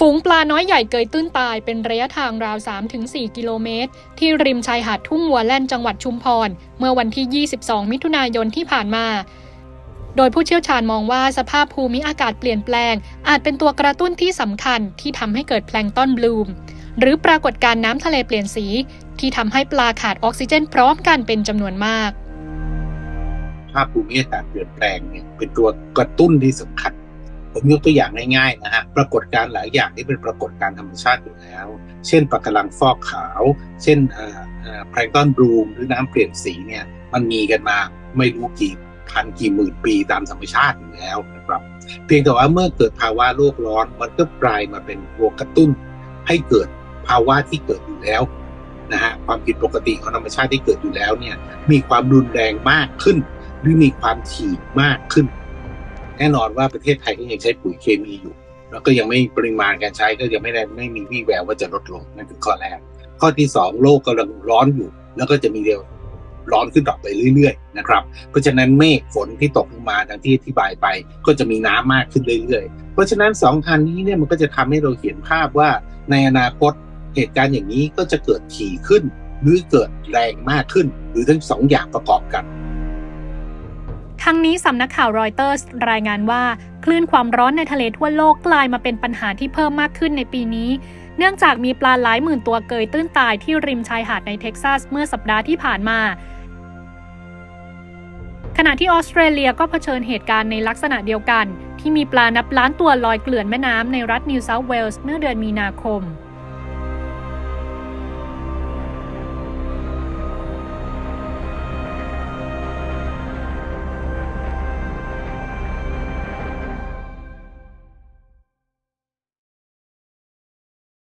ฝูงปลาน้อยใหญ่เกยตื้นตายเป็นระยะทางราว 3-4 กิโลเมตร ที่ริมชายหาดทุ่งวัวแล่นจังหวัดชุมพร เมื่อวันที่ 22 มิถุนายนที่ผ่านมา โดยผู้เชี่ยวชาญมองว่าสภาพภูมิอากาศเปลี่ยนแปลง อาจเป็นตัวกระตุ้นที่สำคัญที่ทำให้เกิดแพลงต้อนบลูม หรือปรากฏการณ์น้ำทะเลเปลี่ยนสี ที่ทำให้ปลาขาดออกซิเจน พร้อมกันเป็นจำนวนมาก ภาพภูมิอากาศเปลี่ยนแปลงเนี่ยเป็นตัวกระตุ้นที่สำคัญ ผมยกตัวอย่างง่ายๆนะฮะปรากฏการณ์หลายอย่างที่เป็นปรากฏการณ์ธรรมชาติอยู่แล้ว เช่นปะการังฟอกขาว เช่นแพลงก์ตอนบลูมหรือน้ำเปลี่ยนสีเนี่ยมันมีกันมาไม่รู้กี่พันกี่หมื่นปีตามธรรมชาติอยู่แล้วนะครับ เพียงแต่ว่าเมื่อเกิดภาวะโลกร้อน มันก็กลายมาเป็นตัวกระตุ้น ให้เกิดภาวะที่เกิดอยู่แล้วนะฮะความผิดปกติของธรรมชาติที่เกิดอยู่แล้วเนี่ยมีความรุนแรงมากขึ้น หรือมีความถี่มากขึ้น แน่นอนว่าประเทศไทยก็ยังใช้ปุ๋ยเคมีอยู่ แล้วก็ยังไม่ปริมาณการใช้ก็ยังไม่ได้ไม่มีวี่แววว่าจะลดลงนั่นคือข้อแรก ข้อที่สองโลกกำลังร้อนอยู่ แล้วก็จะมีเร็วร้อนขึ้นต่อไปเรื่อยๆนะครับ เพราะฉะนั้นเมฆฝนที่ตกลงมาดังที่อธิบายไป ก็จะมีน้ำมากขึ้นเรื่อยๆ เพราะฉะนั้นสองอันนี้เนี่ยมันก็จะทำให้เราเห็นภาพว่าในอนาคตเหตุการณ์อย่างนี้ก็จะเกิดถี่ขึ้น หรือเกิดแรงมากขึ้น หรือทั้งสองอย่างประกอบกัน ทั้งนี้สำนักข่าวรอยเตอร์สรายงานว่า คลื่นความร้อนในทะเลทั่วโลกกลายมาเป็นปัญหาที่เพิ่มมากขึ้นในปีนี้ เนื่องจากมีปลาหลายหมื่นตัวเกยตื้นตายที่ริมชายหาดในเท็กซัสเมื่อสัปดาห์ที่ผ่านมา ขณะที่ออสเตรเลียก็เผชิญเหตุการณ์ในลักษณะเดียวกัน ที่มีปลานับล้านตัวลอยเกลื่อนแม่น้ำในรัฐนิวเซาท์เวลส์เมื่อเดือนมีนาคม